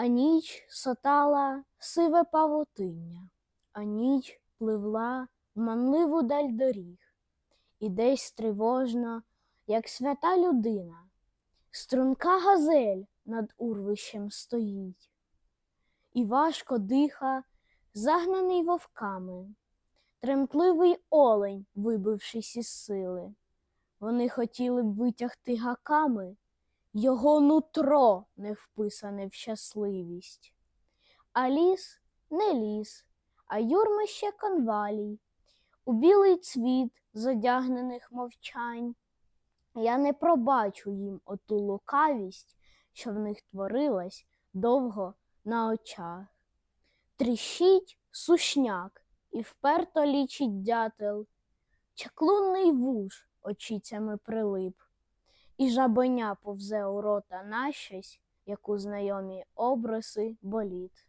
А ніч сотала сиве павутиння, а ніч пливла в манливу даль доріг, і десь тривожно, як свята людина, струнка газель над урвищем стоїть, і важко диха, загнаний вовками, тремтливий олень, вибившись із сили. Вони хотіли б витягти гаками його нутро не вписане в щасливість. А ліс не ліс, а юрмище конвалій, у білий цвіт задягнених мовчань. Я не пробачу їм оту лукавість, що в них творилась довго на очах. Тріщить сушняк і вперто лічить дятел, чаклунний вуж очицями прилип, і жабеня повзе у рота на щось, яку знайомі обриси боліт.